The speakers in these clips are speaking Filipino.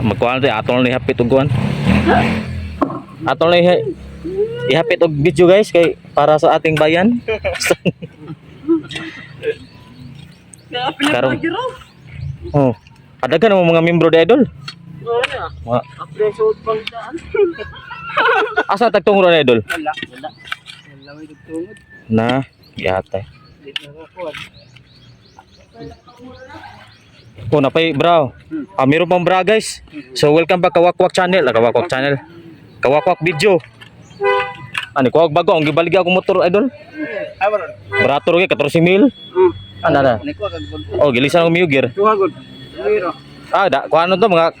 Na magkuhan tayo atol ni hapit og kuan. Atol ni ihapit og video guys kay para sa ating bayan. Karon. Oh. Ada ka namang mga membro di idol? Daan. asa tagtungro na idol? Wala. Wala. Wala may dugtungod. Na, yatay. Dito na ko. Oh, napay bro. Ah, meron pang bra guys. So welcome back Kawakwak channel, ah, Kawakwak channel. Kawakwak video. Ani ko bago ang gibalig ako motor idol. Ay, maron. Barato ro 14 mil. Hmm. Ano na? Oh, gilisan ko miyugir. Ah, da ko ano to mga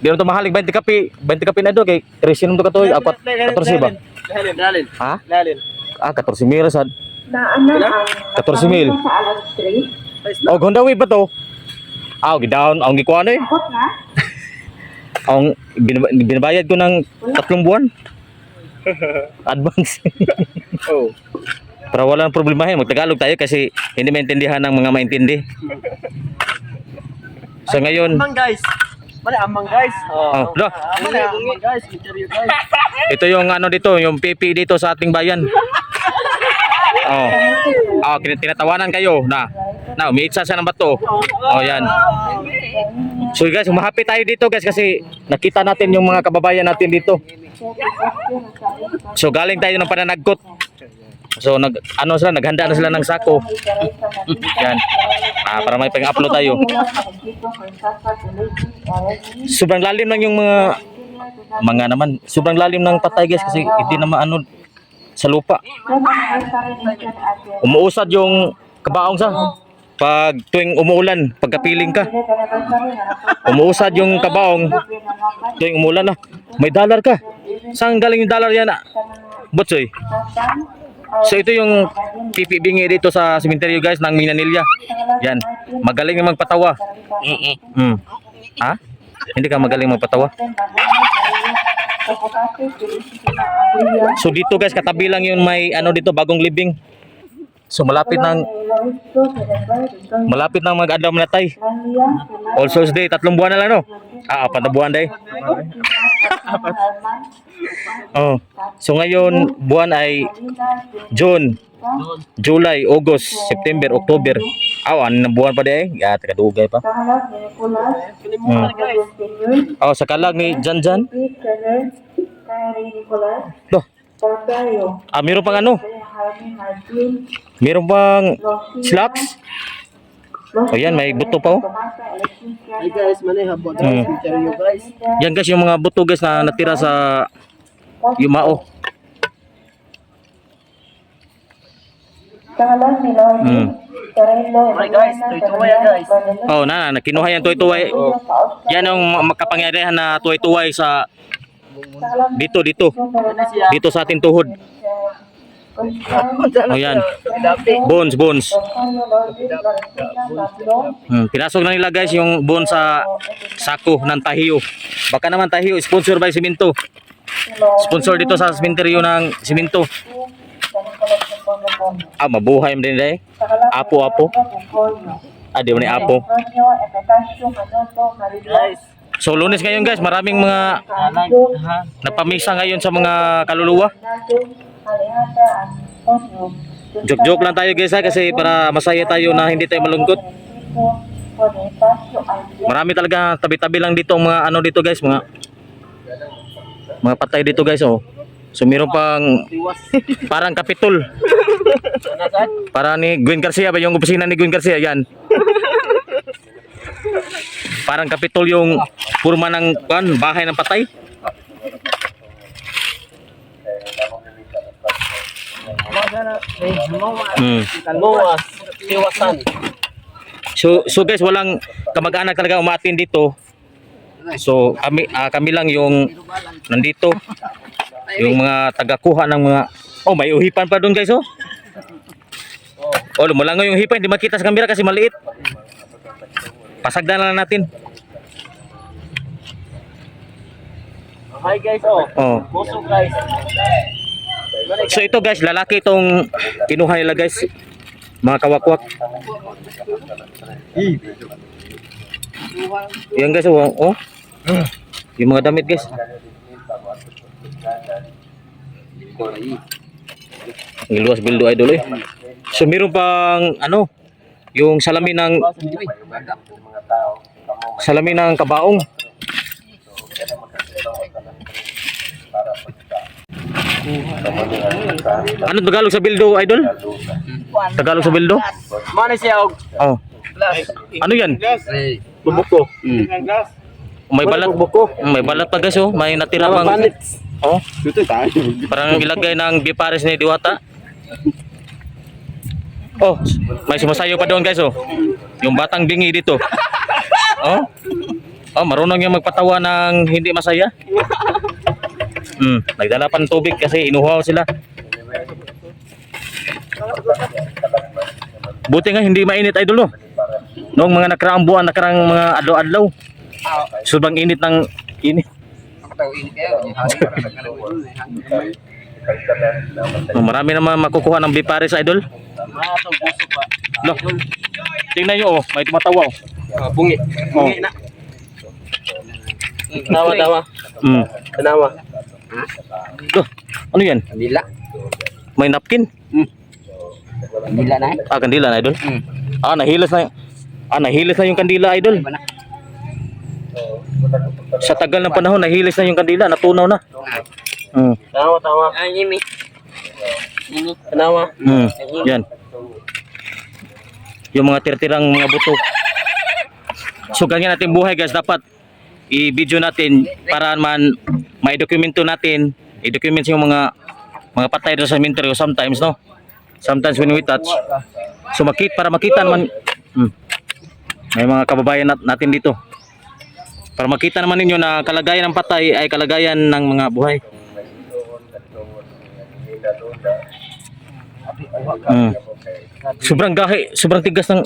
Di to mahalig 20 kapi, 20 kapi na do kay Resin to katoy apat 14 ba? Dalin, dalin. Ha? Dalin. Ah, 14 mil sad. Naanan ang 14 mil. sa alas 3. Oh, Honda Wave ba to? Ah, gidown ang gikuan eh. Takot na. Ang binab- binabayad ko ng tatlong buwan. Advance. Oh. Para walang problema yan, magtagalog tayo kasi hindi maintindihan ng mga maintindi. So ngayon, Amang guys. Mali amang guys. Oh, lo. Mali amang guys. Interview guys. ito yung ano dito, yung PP dito sa ating bayan. Oh. Oh, tinatawanan kayo na. Na, umiitsa siya ng bato. Oh, yan. So guys, humahapit tayo dito guys kasi nakita natin yung mga kababayan natin dito. So galing tayo ng pananagkot. So nag ano sila, naghanda na sila ng sako. Yan. Ah, para may pang-upload tayo. Sobrang lalim lang yung mga mga naman. Sobrang lalim ng patay guys kasi hindi naman ano sa lupa. Umuusad yung kabaong sa pag tuwing umuulan, pagkapiling ka. Umuusad yung kabaong tuwing umulan na. May dollar ka. Saan galing yung dollar yan? ah? Butsoy. So ito yung pipibingi dito sa sementeryo guys ng Minanilya. Yan. Magaling yung magpatawa. Mm. Ha? Hindi ka magaling magpatawa? So dito guys, katabi lang yun may ano dito, bagong living. So malapit ng malapit ng mag-adlaw natay. All Souls Day, tatlong buwan na lang no? Ah, apat na buwan day. Oh. So ngayon, buwan ay June, July, August, September, October. Aw, ano na buwan pa day? Ya, kadugay pa. Hmm. Oh, sa kalag ni Janjan. Loh, ah, meron pang ano? Meron pang slacks? O yan, may buto pa oh. Hey guys, mali habot. Hmm. Interview guys. Yan guys, yung mga buto guys na natira sa Yumao. Hmm. Alright guys, yan, guys. Oh, na, na kinuha yan tuway-tuway. Yan ang makapangyarihan na tuway-tuway sa dito, dito. Dito sa ating tuhod. Oh, yan. Bones, bones. Hmm, pinasok na nila guys yung bones sa sako ng tahiyo. Baka naman tahiyo, sponsor by Siminto. Sponsor dito sa sementeryo ng Siminto. Ah, mabuhay mo din dahil. Apo, apo. Ah, di mo ni apo. Guys. So lunes ngayon guys, maraming mga napamisa ngayon sa mga kaluluwa. Joke-joke lang tayo guys ha, kasi para masaya tayo na hindi tayo malungkot. Marami talaga tabi-tabi lang dito ang mga ano dito guys, mga mga patay dito guys oh. So meron pang parang kapitol. Para ni Gwen Garcia ba yung opisina ni Gwen Garcia yan. Parang kapitol yung purma ng kan, bahay ng patay. Hmm. So so guys, walang kamag-anak talaga umatin dito. So kami ah, kami lang yung nandito. Yung mga tagakuha ng mga Oh, may uhipan pa doon guys oh. Oh, lumulangoy yung hipan, hindi makita sa kamera kasi maliit. Pasagdan na lang natin. Hi guys, oh. Oh. Puso guys. So ito guys, lalaki itong kinuha nila guys. Mga kawakwak. Yan guys, oh. oh. Yung mga damit guys. Ang luwas bildo idol eh. So meron pang ano, yung salamin ng salamin ng kabaong. Ano Tagalog sa bildo idol? Tagalog sa bildo? Mana siya og Oh. Ano yan? bubuk ko. May balat. May balat pa guys oh. May natira pang Oh. Dito tayo. Parang ilagay ng bipares ni Diwata. Oh, may sumasayo pa doon guys oh. Yung batang bingi dito. Oh. Oh, marunong yung magpatawa ng hindi masaya. Hmm, nagdala pa ng tubig kasi inuhaw sila. Buti nga hindi mainit idol no. Noong mga nakaraang buwan, nakaraang mga adlaw-adlaw. Sobrang init ng init. Oh, marami naman makukuha ng bipares idol. Mga tong puso pa. Lo. Tingnan nyo oh, may tumatawa oh. bungi. Oh. Bungi na. Tawa tawa. Mm. Tanawa. Lo, ano yan? Kandila. May napkin? Kandila na. Ah, kandila na idol. Hmm. Ah, nahilas na. Ah, nahilas na yung kandila idol. Sa tagal ng panahon, nahilis na yung kandila, natunaw na. Mm. Tawa tawa. Ay, Jimmy. Jimmy. Tanawa. Mm. Yan. Yung mga tirtirang mga buto. So ganyan natin buhay guys, dapat i-video natin para man may dokumento natin, i-document yung mga mga patay doon sa cemetery sometimes no. Sometimes when we touch. So makita para makita naman mm, may mga kababayan nat- natin dito. Para makita naman ninyo na kalagayan ng patay ay kalagayan ng mga buhay. Mm. Sobrang gahi, sobrang tigas ng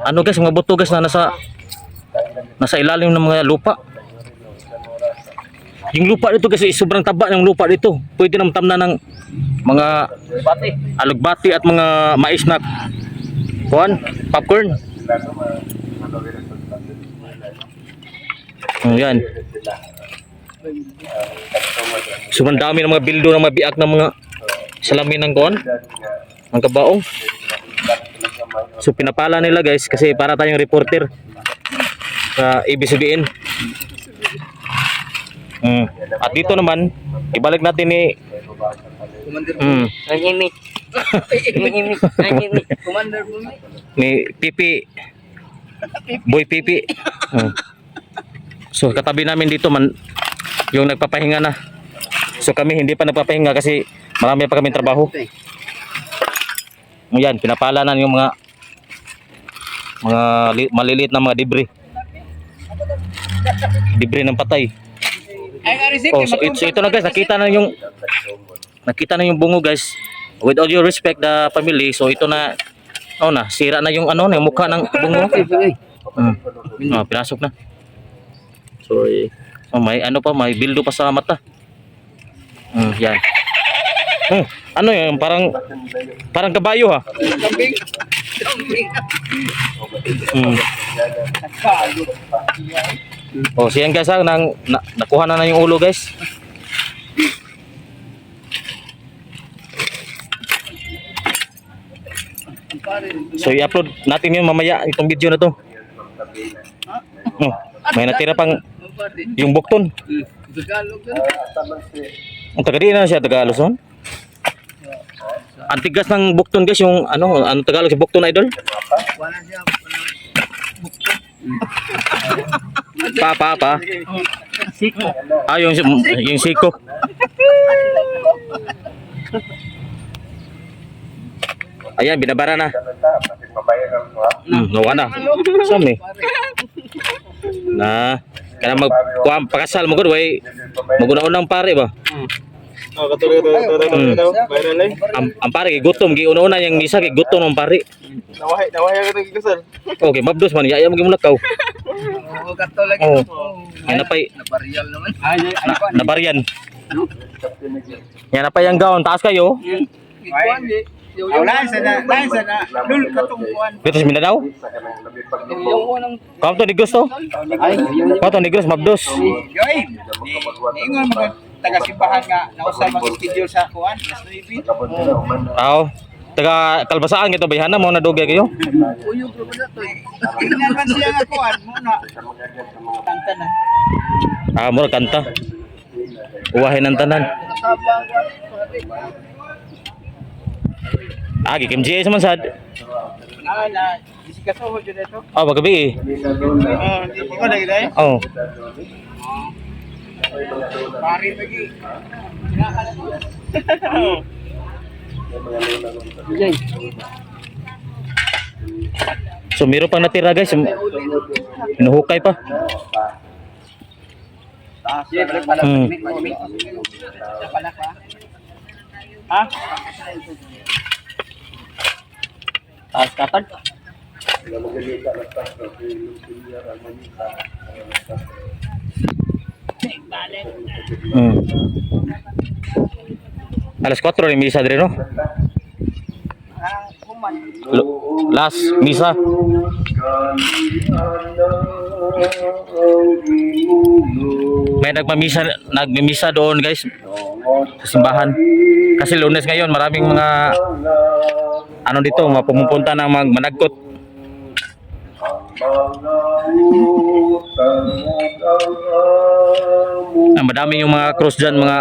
ano guys, mga buto guys na nasa nasa ilalim ng mga lupa. Yung lupa dito kasi sobrang taba ng lupa dito. Pwede na matamna ng mga Pati. alugbati at mga mais na kuan, popcorn. Oh, yan. Sobrang dami ng mga bildo ng mga biak ng mga salamin ng kuan, ng kabaong. So pinapala nila guys kasi para tayong reporter sa ABCBN. Mm. At dito naman, ibalik natin ni mm. Commander ni Pipi Boy Pipi. Mm. So katabi namin dito man yung nagpapahinga na. So kami hindi pa nagpapahinga kasi marami pa kaming trabaho. Yan, pinapala na yung mga mga li- maliliit na mga debris. Debris ng patay. Oh, so, it- so ito na guys, nakita na yung nakita na yung bungo guys. With all due respect the family, so ito na oh na, sira na yung ano, yung mukha ng bungo. Mm. Oh, pinasok na. Sorry. Oh, may ano pa, may bildo pa sa mata. Mm, yan. Hmm, ano yan, parang parang kabayo ha. Mm. Oh, siyan guys ha, nang, na, nakuha na na yung ulo guys. So i-upload natin yun mamaya itong video na to. Oh, may natira pang yung bukton. Ang taga na siya taga Luzon. Ang tigas ng bukton guys yung ano, ano Tagalog sa bukton idol? Pa pa pa. Ah, yung yung siko. Ayan, binabara na. Hmm, nawa na. Saan eh? Na, kana mag kuha pakasal mo gud way maguna-unang pare ba? Oh, katuloy katuloy Hmm. Viral eh. Ang, ang pare gutom gi una-una yang misa kay gutom ang pare. Nawahay, nawahay ka rin kasal. Okay, mabdos man yaya mo gimulakaw. Oo, kato lagi. Oh. Yan na pay Naparial naman. Ay. nabarian. Yan na pa yung gaon taas kayo. Ikuan. Oh, lain sa na, lain sa na, lul katungkuan. Dito sa Mindanao? Yung Kamu to Negros to? ay yung Kamu to Negros, Mabdos. Yoy, ni niingon mo taga simbahan nga nausal mag schedule sa kuan, last navy. Aw. Taga Kalbasaan gito bayhana mo na dugay kayo. uyog ko na to. Tingnan man siya nga kuan, muna. Tantanan. Ah, mura kanta. Uwahin ng tanan. Ah, gikim GA sa mansad. Ah, na, isika sa hudyo dito. Oh, magabi eh. Oh, di ko na gilay. Oh. Pari lagi. Yay. So meron pang natira guys. Inuhukay pa. Hmm. Pagimik, pagimik. Pala ka. Ha? Taas katag. Hmm. Alas 4 ni misa dire no? Lo- Last misa. May nagmamisa nagmimisa doon guys sa simbahan. Kasi lunes ngayon maraming mga ano dito mga pumupunta ng mga managkot. Ah, madami yung mga cross dyan, mga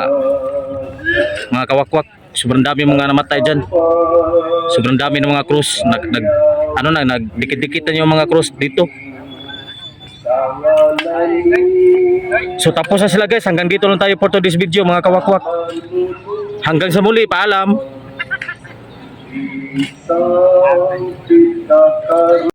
mga kawakwak. Sobrang dami mga namatay dyan. Sobrang dami ng mga cross. Nag, nag, ano na, nagdikit-dikitan yung mga cross dito. So tapos na sila guys. Hanggang dito lang tayo for today's video mga kawakwak. Hanggang sa muli. Paalam.